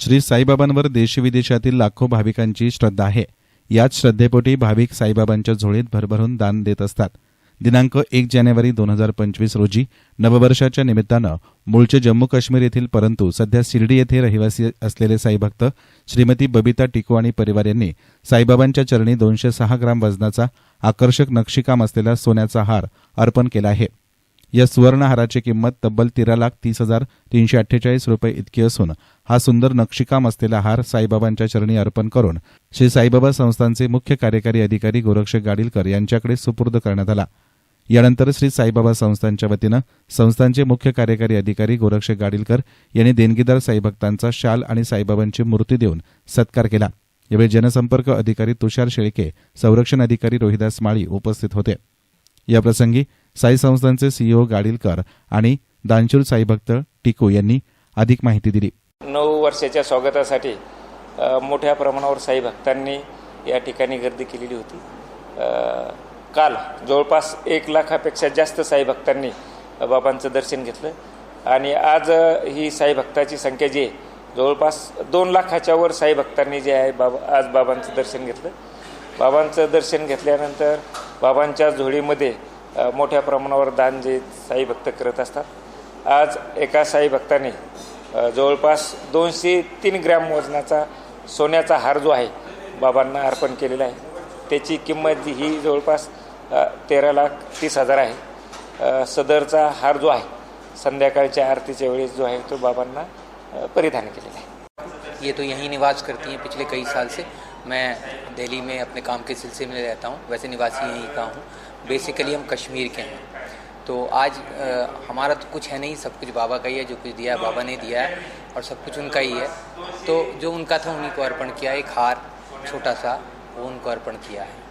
श्री साईबाबांवर देशविदेशातील लाखो भाविकांची श्रद्धा आहे. याच श्रद्धेपोटी भाविक साईबाबांच्या झोळीत भरभरून दान देत असतात. दिनांक एक जानेवारी दोन हजार पंचवीस रोजी नववर्षाच्या निमित्तानं मूळचे जम्मू काश्मीर येथील परंतु सध्या शिर्डी येथे रहिवासी असलेले साईभक्त श्रीमती बबिता टिको आणि परिवार यांनी साईबाबांच्या चरणी दोनशे सहा ग्राम वजनाचा आकर्षक नक्षीकाम असलेला सोन्याचा हार अर्पण केला आहे. या सुवर्णहाराची किंमत तब्बल तेरा लाख तीस हजार तीनशे अठ्ठेचाळीस रुपये इतकी असून हा सुंदर नक्षीकाम असलेला हार साईबाबांच्या चरणी अर्पण करून श्री साईबाबा संस्थांचे मुख्य कार्यकारी अधिकारी गोरक्ष गाडीलकर यांच्याकडे सुपूर्द करण्यात आला. यानंतर श्री साईबाबा संस्थांच्या वतीनं संस्थांचे मुख्य कार्यकारी अधिकारी गोरक्ष गाडीलकर यांनी देणगीदार साईभक्तांचा शाल आणि साईबाबांची मूर्ती देऊन सत्कार केला. यावेळी जनसंपर्क अधिकारी तुषार शेळके संरक्षण अधिकारी रोहिदास माळी उपस्थित होते. याप्रसंगी साई संस्थांचे सीईओ गाडीलकर आणि दानशूर साईभक्त टिको यांनी अधिक माहिती दिली. नऊ वर्षाच्या स्वागतासाठी मोठ्या प्रमाणावर साई भक्तांनी या ठिकाणी गर्दी केलेली होती. काल जवळपास एक लाखापेक्षा जास्त साई भक्तांनी बाबांचं दर्शन घेतलं. आणि आज ही साई भक्ताची संख्या जी आहे जवळपास दोन लाखाच्या वर साई भक्तांनी जे आहे बाबा आज बाबांचं दर्शन घेतलं. बाबांचं दर्शन घेतल्यानंतर बाबांच्या झोळीमध्ये मोठ्या प्रमाणावर दान जे साई भक्त करत असतात. आज एका साई भक्ताने जवळपास दोनशे तीन ग्रॅम वजनाचा सोन्याचा हार जो आहे बाबांना अर्पण केलेला आहे. त्याची किंमत जी ही जवळपास तेरा लाख तीस हजार आहे. सदरचा हार जो आहे संध्याकाळच्या आरतीच्या वेळेस जो आहे तो बाबांना परिधान केलेला आहे. ये तो यहीं निवास करती हैं पिछले कई साल से। मैं दिल्ली में अपने काम के सिलसिले में रहता हूँ वैसे निवासी यहीं का हूँ। बेसिकली हम कश्मीर के हैं। तो आज अ, हमारा तो कुछ है नहीं सब कुछ बाबा का ही है जो कुछ दिया है बाबा ने दिया है और सब कुछ उनका ही है। तो जो उनका था उन्हीं को अर्पण किया एक हार छोटा सा वो उनको अर्पण किया है।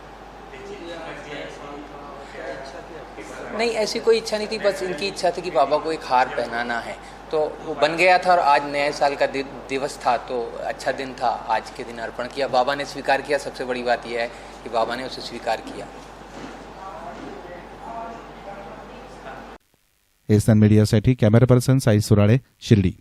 नहीं, ऐसी कोई इच्छा नहीं थी, बस इनकी इच्छा थी कि बाबा को एक हार पहनाना है। तो वो बन गया था और आज नए साल का दिवस था तो अच्छा दिन था आज के दिन अर्पण किया। बाबा ने स्वीकार किया। सबसे बड़ी बात यह है कि बाबा ने उसे स्वीकार किया। एसन मीडियासाठी कॅमेरा पर्सन साई सुराळे, शिर्डी।